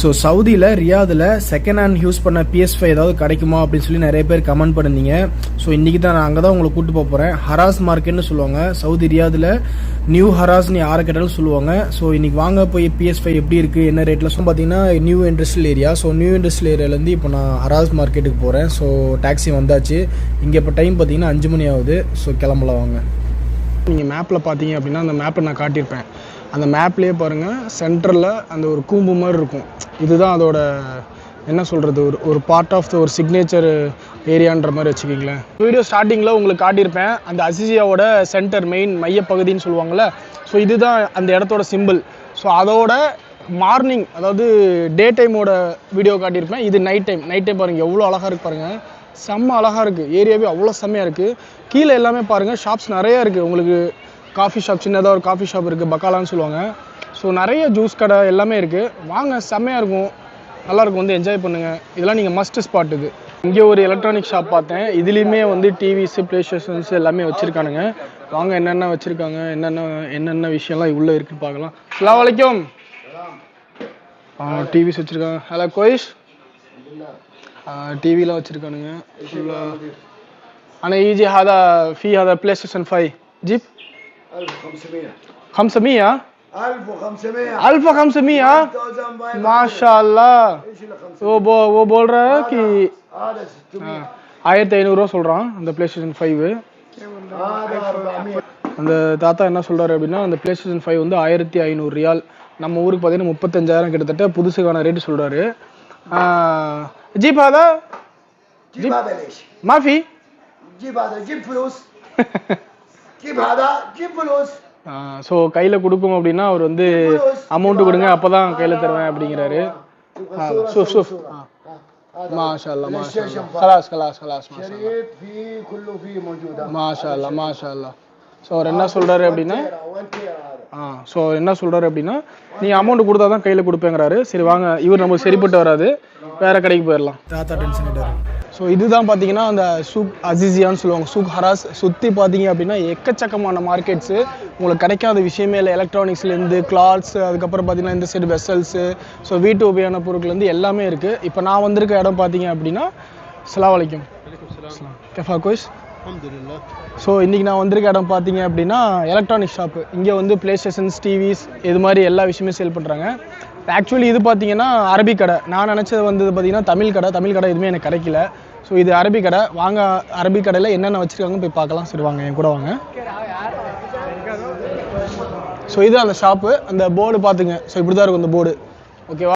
So சவுதியில் ரியாதில் second hand use பண்ண பிஎஸ் ஃபைவ் ஏதாவது கிடைக்குமா அப்படின்னு சொல்லி நிறைய பேர் கமெண்ட் பண்ணிருந்தீங்க. ஸோ இன்றைக்கி தான் நான் அங்கே தான் உங்களை கூட்டு போக போகிறேன் ஹராஸ் மார்க்கெட்னு சொல்லுவாங்க. சவுதி ரியாதில் நியூ ஹராஸ்னு யாரை கேட்டாலும் சொல்லுவாங்க. ஸோ இன்றைக்கி வாங்க போய் பிஎஸ் ஃபைவ் எப்படி இருக்குது என்ன ரேட்டில் ஸோ பார்த்தீங்கன்னா new industrial area so new industrial ஏரியாலேருந்து இப்போ நான் ஹராஸ் மார்க்கெட்டுக்கு போகிறேன் ஸோ டாக்ஸி வந்தாச்சு. இங்கே இப்போ டைம் பார்த்தீங்கன்னா அஞ்சு மணி ஆகுது. ஸோ கிளம்பலாம் வாங்க. நீங்கள் மேப்பில் பார்த்தீங்க அப்படின்னா அந்த மேப்பை நான் காட்டியிருப்பேன். அந்த மேப்லேயே பாருங்கள் சென்டரில் அந்த ஒரு கூம்பு மாதிரி இருக்கும். இதுதான் அதோட என்ன சொல்கிறது ஒரு ஒரு பார்ட் ஆஃப் த ஒரு சிக்னேச்சர் ஏரியான்ற மாதிரி வச்சுக்கிங்களேன். வீடியோ ஸ்டார்டிங்கில் உங்களுக்கு காட்டியிருப்பேன். அந்த அசிசியாவோட சென்டர் மெயின் மையப்பகுதின்னு சொல்லுவாங்கள்ல ஸோ இதுதான் அந்த இடத்தோட சிம்பிள் ஸோ அதோட மார்னிங் அதாவது டே டைமோட வீடியோ காட்டியிருப்பேன். இது நைட் டைம் நைட் டைம் பாருங்கள் எவ்வளோ அழகாக இருக்கு பாருங்கள் செம்ம அழகாக இருக்குது ஏரியாவே அவ்வளோ செம்மையாக இருக்குது கீழே எல்லாமே பாருங்கள் ஷாப்ஸ் நிறையா இருக்குது உங்களுக்கு காஃபி ஷாப் சின்னதாக ஒரு காஃபி ஷாப் இருக்குது பக்காலான்னு சொல்லுவாங்க. ஸோ நிறைய ஜூஸ் கடை எல்லாமே இருக்குது வாங்க செம்மையாக இருக்கும். நல்லாயிருக்கும் வந்து என்ஜாய் பண்ணுங்கள் இதெல்லாம் நீங்கள் மஸ்ட் ஸ்பாட் இது. இங்கே ஒரு எலக்ட்ரானிக் ஷாப் பார்த்தேன். இதுலேயுமே வந்து டிவிஸு ப்ளே ஸ்டேஷன்ஸ் எல்லாமே வச்சுருக்கானுங்க. வாங்க என்னென்ன வச்சுருக்காங்க என்னென்ன என்னென்ன விஷயம்லாம் உள்ளே இருக்குன்னு பார்க்கலாம். அஸ்ஸலாமு வலைக்கும் டிவிஸ் வச்சுருக்காங்க. ஹலோ கோயிஷ் டிவிலாம் வச்சுருக்கானுங்க ஃபுல்லாக ஆனால் ஈஜி ஹாதா ஃபீ ஹாதா ப்ளே ஸ்டேஷன் ஃபைவ் ஜீப் 1500 خمسمية 1500 ألف خمسمية 1500 ما شاء الله ايش ال 500 वो बो वो बोल रहा है कि هذا 600 ஆயிரத்தி ஐநூறுரூவா சொல்கிறான் அந்த ப்ளே ஸ்டேஷன் ஃபைவ் هذا 400 அந்த தாத்தா என்ன சொல்கிறாரு அப்படின்னா அந்த ப்ளே ஸ்டேஷன் ஃபைவ் வந்து ஆயிரத்தி ஐநூறு ரியால் நம்ம ஊருக்கு பார்த்தீங்கன்னா முப்பத்தஞ்சாயிரம் கிட்டத்தட்ட புதுசுக்கான ரேட்டு சொல்கிறாரு ஜீப் ஹாதா جيب هذا ليش மாஃபி جيب هذا جيب فلوس جيب هذا جيب فلوس ஸோ கையில் கொடுக்கும் அப்படின்னா அவர் வந்து அமௌண்ட் கொடுங்க அப்போ தான் கையில் தருவேன் அப்படிங்கிறாரு شوف شوف ما شاء الله ما شاء الله خلاص خلاص خلاص ما شاء الله شريط فيه كله فيه موجود هذا ما شاء الله ما شاء الله ஸோ அவர் என்ன சொல்கிறாரு அப்படின்னா وين تيرا هذا ஆ ஸோ என்ன சொல்கிறாரு அப்படின்னா நீங்கள் அமௌண்ட் கொடுத்தா தான் கையில் கொடுப்பேங்கிறாரு. சரி வாங்க இவர் நமக்கு சரிப்பட்டு வராது. வேற கடைக்கு போயிடலாம் தாத்தா டென்ஷன் ஸோ இதுதான் பார்த்தீங்கன்னா அந்த சூக் அசிசியான்னு சொல்லுவாங்க. சூக் ஹராஸ் சுற்றி பார்த்தீங்க அப்படின்னா எக்கச்சக்கமான மார்க்கெட்ஸு உங்களுக்கு கிடைக்காத விஷயமே இல்லை. எலக்ட்ரானிக்ஸ்லேருந்து கிளாத்ஸ் அதுக்கப்புறம் பார்த்தீங்கன்னா இந்த சைடு வெசல்ஸு ஸோ வீட்டு உபயோக பொருட்கள்லேருந்து எல்லாமே இருக்குது இப்போ நான் வந்திருக்க இடம் பார்த்தீங்க அப்படின்னா அஸ்ஸலாமு அலைக்கும் கெஃபா கோஷ் ஸோ இன்றைக்கி நான் வந்திருக்க இடம் பார்த்தீங்க அப்படின்னா எலக்ட்ரானிக் ஷாப்பு இங்கே வந்து ப்ளே ஸ்டேஷன்ஸ் டிவிஸ் இது மாதிரி எல்லா விஷயமே சேல் பண்ணுறாங்க ஆக்சுவலி இது பார்த்தீங்கன்னா அரபி கடை. நான் நினச்சது வந்தது பார்த்தீங்கன்னா தமிழ் கடை. தமிழ் கடை எதுவுமே எனக்கு கிடைக்கல. ஸோ இது அரபி கடை. வாங்க அரபி கடையில் என்னென்ன வச்சுருக்காங்க போய் பார்க்கலாம். சரி வாங்க என் கூட வாங்க. ஸோ இது அந்த ஷாப்பு அந்த போர்டு பார்த்துங்க. ஸோ இப்படி தான் இருக்கும் அந்த போர்டு ஓகேவா